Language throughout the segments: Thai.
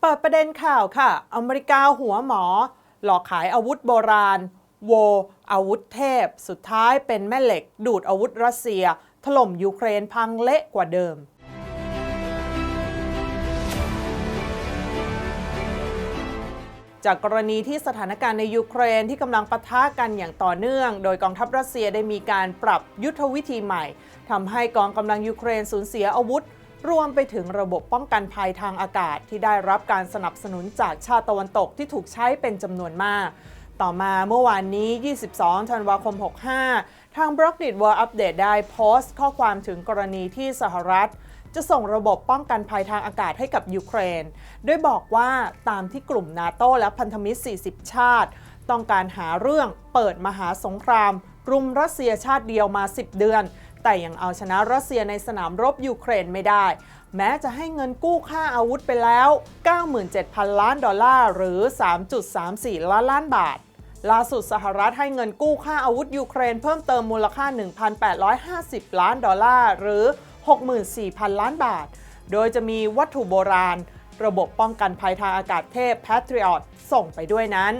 เปิดประเด็นข่าวค่ะ อเมริกาหัวหมอ หลอกขายอาวุธโบราณ โว อาวุธเทพ สุดท้ายเป็นแม่เหล็ก ดูดอาวุธรัสเซีย ถล่มยูเครนพังเละกว่าเดิม จากกรณีที่สถานการณ์ในยูเครนที่กำลังปะทะกันอย่างต่อเนื่อง โดยกองทัพรัสเซียได้มีการปรับยุทธวิธีใหม่ทำให้กองกำลังยูเครนสูญเสียอาวุธ รวมไปถึงระบบป้องกันภัยทางอากาศที่ได้รับการสนับสนุนจากชาติตะวันตกที่ถูกใช้เป็นจำนวนมาก ต่อมาเมื่อวานนี้ 22 ธันวาคม 65 ทาง b r o c k d i t World Update ได้โพสต์ข้อความถึงกรณีที่สหรัฐ จะส่งระบบป้องกันภัยทางอากาศให้กับยูเครน โดยบอกว่าตามที่กลุ่มนาโตและพันธมิตร 40 ชาติ ต้องการหาเรื่องเปิดมหาสงครามรุมรัสเซียชาติเดียวมา 10 เดือน แต่ยังเอาชนะรัสเซียในสนามรบยูเครนไม่ได้ แม้จะให้เงินกู้ค่าอาวุธไปแล้ว 97,000 ล้านดอลลาร์หรือ 3.34 ล้านล้านบาทล่าสุดสหรัฐให้เงินกู้ค่าอาวุธยูเครนเพิ่มเติมมูลค่า 1,850 ล้านดอลลาร์หรือ 64,000 ล้านบาท โดยจะมีวัตถุโบราณ ระบบป้องกันภัยทางอากาศเทพ Patriot ส่งไปด้วยนั้น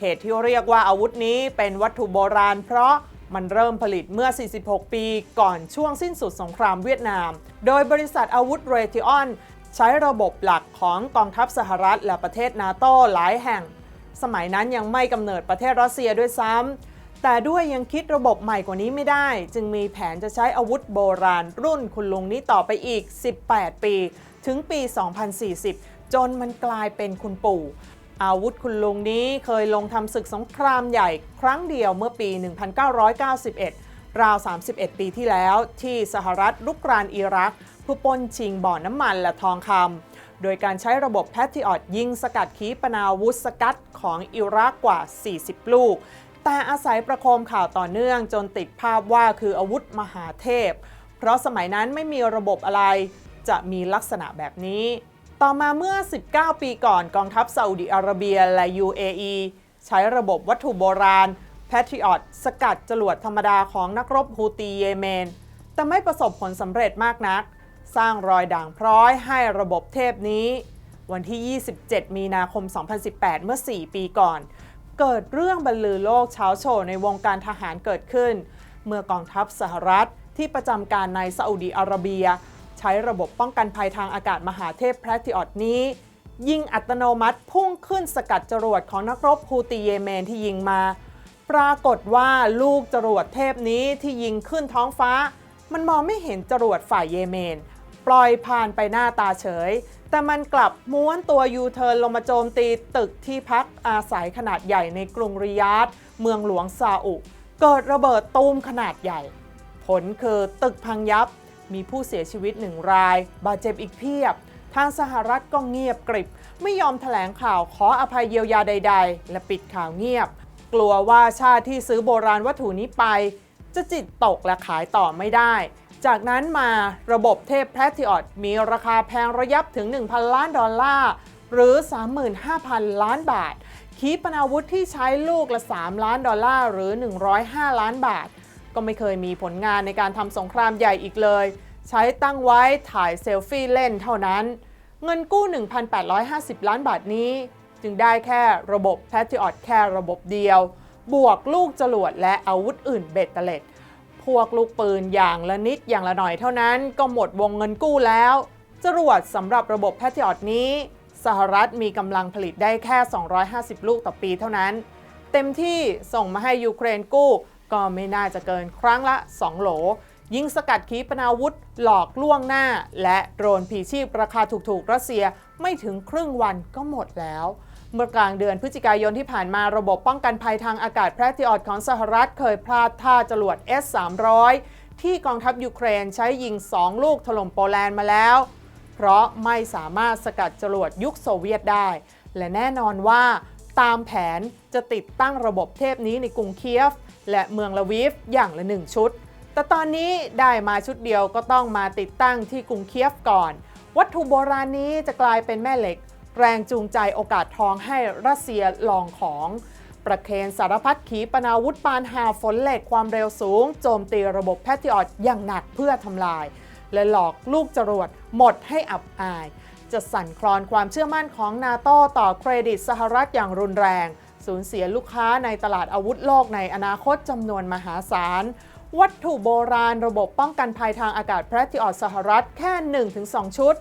เหตุที่เรียกว่าอาวุธนี้เป็นวัตถุโบราณเพราะ มันเริ่มผลิตเมื่อ 46 ปีก่อนช่วงสิ้นสุดสงครามเวียดนาม โดยบริษัทอาวุธเรทิออน ใช้ระบบหลักของกองทัพสหรัฐและประเทศนาโตหลายแห่ง สมัยนั้นยังไม่กำเนิดประเทศรัสเซียด้วยซ้ำ แต่ด้วยยังคิดระบบใหม่กว่านี้ไม่ได้ จึงมีแผนจะใช้อาวุธโบราณรุ่นคุณลุงนี้ต่อไปอีก 18 ปี ถึงปี 2040 จนมันกลายเป็นคุณปู่ อาวุธคุณลุงนี้เคยลงทำศึกสงครามใหญ่ครั้งเดียวเมื่อปี 1991 ราว 31 ปีที่แล้วที่สหรัฐลุกรานอิรักเพื่อปนชิงบ่อน้ำมันและทองคำโดยการใช้ระบบแพทริออตยิงสกัดขีปนาวุธสกัดของอิรักกว่า 40 ลูก แต่อาศัยประโคมข่าวต่อเนื่องจนติดภาพว่าคืออาวุธมหาเทพ เพราะสมัยนั้นไม่มีระบบอะไรจะมีลักษณะแบบนี้ ต่อมาเมื่อ 19 ปีก่อนกองทัพซาอุดิอาระเบียและ UAE ใช้ระบบวัตถุโบราณ Patriot สกัดจรวดธรรมดาของนักรบฮูตีเยเมน แต่ไม่ประสบผลสำเร็จมากนัก สร้างรอยด่างพร้อยให้ระบบเทพนี้ วันที่ 27 มีนาคม 2018 เมื่อ 4 ปีก่อน เกิดเรื่องบรรลือโลกเช้าโชว์ในวงการทหารเกิดขึ้น เมื่อกองทัพสหรัฐที่ประจำการในซาอุดีอาระเบีย ใช้ระบบป้องกันภัยทางอากาศมหาเทพแพรติออตนี้ ยิงอัตโนมัติพุ่งขึ้นสกัดจรวดของนักรบฮูตีเยเมนที่ยิงมา ปรากฏว่าลูกจรวดเทพนี้ที่ยิงขึ้นท้องฟ้า มันมองไม่เห็นจรวดฝ่ายเยเมน ปล่อยผ่านไปหน้าตาเฉย แต่มันกลับม้วนตัวยูเทิร์นลงมาโจมตีตึกที่พักอาศัยขนาดใหญ่ในกรุงริยาดเมืองหลวงซาอุ เกิดระเบิดตูมขนาดใหญ่ ผลคือตึกพังยับ มีผู้เสียชีวิตหนึ่งราย บาดเจ็บอีกเพียบ ทางสหรัฐก็เงียบกริบ ไม่ยอมแถลงข่าวขออภัยเยียวยาใด ๆ และปิดข่าวเงียบ กลัวว่าชาติที่ซื้อโบราณวัตถุนี้ไป จะจิตตกและขายต่อไม่ได้ จากนั้นมาระบบเทพแพทริออตมีราคาแพงระยับถึง 1,000 ล้านดอลลาร์หรือ 35,000 ล้านบาท ขีปนาวุธที่ใช้ลูกละ 3 ล้านดอลลาร์หรือ 105 ล้านบาท ก็ไม่เคยมีผลงานในการทำสงครามใหญ่อีกเลย ใช้ตั้งไว้ถ่ายเซลฟี่เล่นเท่านั้น เงินกู้ 1,850 ล้านบาทนี้ จึงได้แค่ระบบ Patriot แค่ระบบเดียว บวกลูกจรวดและอาวุธอื่นเบ็ดเตล็ด พวกลูกปืนอย่างละนิดอย่างละหน่อยเท่านั้น ก็หมดวงเงินกู้แล้ว จรวดสำหรับระบบ Patriot นี้สหรัฐมีกำลังผลิตได้แค่ 250 ลูกต่อปีเท่านั้น เต็มที่ส่งมาให้ยูเครนกู้ ก็ไม่น่าจะเกินครั้งละ 2 โหล ยิงสกัดขีปนาวุธ หลอกล่วงหน้า และโดรนผีชีพราคาถูกๆรัสเซียไม่ถึงครึ่งวันก็หมดแล้วเมื่อกลางเดือนพฤศจิกายนที่ผ่านมาระบบป้องกันภัยทางอากาศแพรติออตของสหรัฐเคยพลาดท่าจรวด S-300 ที่กองทัพยูเครนใช้ยิง 2 ลูกถล่มโปแลนด์มาแล้ว เพราะไม่สามารถสกัดจรวดยุคโซเวียตได้ และแน่นอนว่า ตามแผนจะติดตั้งระบบเทพนี้ในกรุงเคียฟ และเมืองลาวิฟอย่างละหนึ่งชุด แต่ตอนนี้ได้มาชุดเดียวก็ต้องมาติดตั้งที่กรุงเคียฟก่อน วัตถุโบราณนี้จะกลายเป็นแม่เหล็ก แรงจูงใจโอกาสทองให้รัสเซียลองของ ประเคนสารพัดขีปนาวุธปานหาฝนเหล็กความเร็วสูง โจมตีระบบแพทริออตอย่างหนักเพื่อทำลาย และหลอกลูกจรวดหมดให้อับอาย จะสั่นคลอนความเชื่อมั่นของนาโตต่อเครดิตสหรัฐอย่างรุนแรง สูญเสียลูกค้าในตลาดอาวุธโลกในอนาคตจำนวนมหาศาล วัตถุโบราณระบบป้องกันภัยทางอากาศแพทริออตสหรัฐแค่ 1-2 ชุด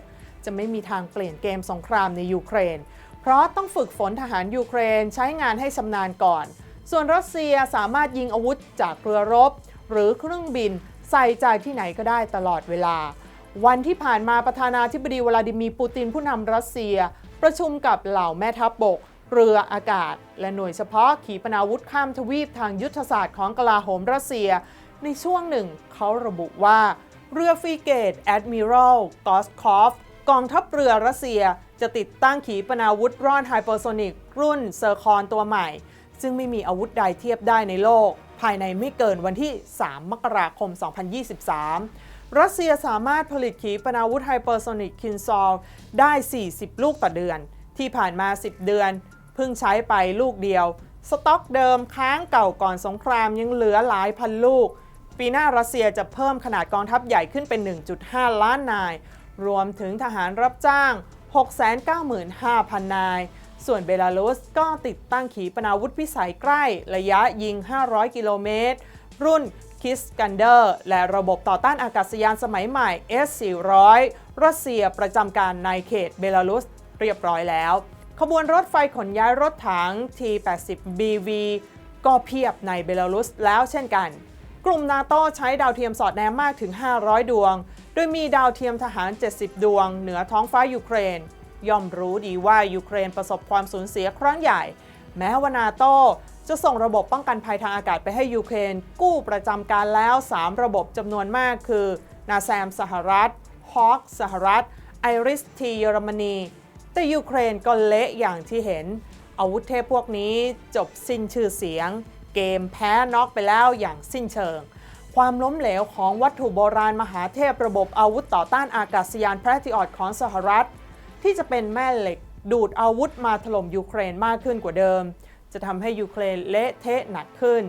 จะไม่มีทางเปลี่ยนเกมสงครามในยูเครน เพราะต้องฝึกฝนทหารยูเครนใช้งานให้ชำนาญก่อน ส่วนรัสเซียสามารถยิงอาวุธจากเรือรบ หรือเครื่องบินใส่ใจที่ไหนก็ได้ตลอดเวลา วันที่ผ่านมาประธานาธิบดีวลาดิมีร์ปูตินผู้นำรัสเซีย ประชุมกับเหล่าแม่ทัพบบก เรืออากาศ และหน่วยเฉพาะขีปนาวุธข้ามทวีปทางยุทธศาสตร์ของกลาโหมรัสเซีย ในช่วงหนึ่งเขาระบุว่า เรือฟรีเกตแอดมิรัลกอสคอฟกองทัพเรือรัสเซียจะติดตั้งขีปนาวุธร่อนไฮเปอร์โซนิกรุ่นเซอร์คอนตัวใหม่ ซึ่งไม่มีอาวุธใดเทียบได้ในโลก ภายในไม่เกินวันที่ 3 มกราคม 2023 รัสเซียสามารถผลิตขีปนาวุธไฮเปอร์โซนิกคินซอลได้ 40 ลูกต่อเดือน ที่ผ่านมา 10 เดือน เพิ่งใช้ไปลูกเดียว สต็อกเดิมค้างเก่าก่อนสงครามยังเหลือหลายพันลูก ปีหน้ารัสเซียจะเพิ่มขนาดกองทัพใหญ่ขึ้นเป็น 1.5 ล้านนาย รวมถึงทหารรับจ้าง 695,000 นาย ส่วนเบลารุสก็ติดตั้งขีปนาวุธพิสัยใกล้ระยะยิง 500 กิโลเมตร รุ่นคิสกันเดอร์และระบบต่อต้านอากาศยานสมัยใหม่ S-400 รัสเซียประจำการในเขตเบลารุสเรียบร้อยแล้ว ขบวนรถไฟขนย้ายรถถัง T-80BV ก็เพียบในเบลารุสแล้วเช่นกัน กลุ่มนาโตใช้ดาวเทียมสอดแนมมากถึง 500 ดวง โดยมีดาวเทียมทหาร 70 ดวง เหนือท้องฟ้ายูเครน ย่อมรู้ดีว่ายูเครนประสบความสูญเสียครั้งใหญ่ แม้ว่านาโตจะส่งระบบป้องกันภัยทางอากาศไปให้ยูเครน กู้ประจำการแล้ว 3 ระบบจำนวนมากคือนาแซมสหรัฐฮอคสหรัฐไอริสทีเยอรมนี แต่ยูเครนก็เละอย่างที่เห็น อาวุธเทพพวกนี้จบสิ้นชื่อเสียง เกมแพ้น็อกไปแล้วอย่างสิ้นเชิง ความล้มเหลวของวัตถุโบราณมหาเทพระบบอาวุธต่อต้านอากาศยานแพทริออตของสหรัฐ ที่จะเป็นแม่เหล็ก ดูดอาวุธมาถล่มยูเครนมากขึ้นกว่าเดิม จะทำให้ยูเครนเละเทะหนักขึ้น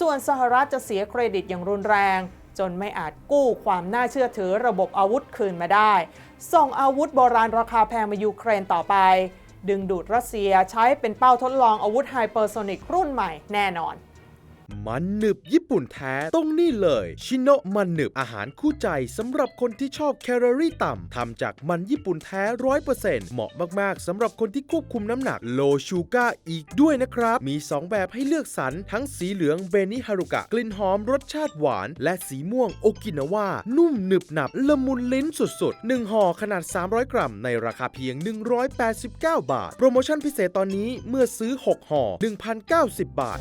ส่วนสหรัฐจะเสียเครดิตอย่างรุนแรง จนไม่อาจกู้ความน่าเชื่อถือระบบอาวุธคืนมาได้ ส่งอาวุธโบราณราคาแพงมายูเครนต่อไป ดึงดูดรัสเซียใช้เป็นเป้าทดลองอาวุธไฮเปอร์โซนิกรุ่นใหม่แน่นอน มันหนึบญี่ปุ่นแท้ต้องนี่เลยชิโนะมันหนึบอาหารคู่ใจสำหรับคนที่ชอบแคลอรี่ต่ำทำจากมันญี่ปุ่นแท้ร้อยเปอร์เซ็นต์เหมาะมากๆสำหรับคนที่ควบคุมน้ำหนักโลชูการ์อีกด้วยนะครับ มี 2 แบบให้เลือกสรรทั้งสีเหลืองเบนิฮารุกะ กลิ่นหอมรสชาติหวาน และสีม่วงโอกินาวานุ่มหนึบหนับละมุนลิ้นสุดๆ 1ห่อขนาด 300 กรัม ในราคาเพียง 189 บาท โปรโมชั่นพิเศษตอนนี้เมื่อซื้อ 6ห่อ1,090 บาท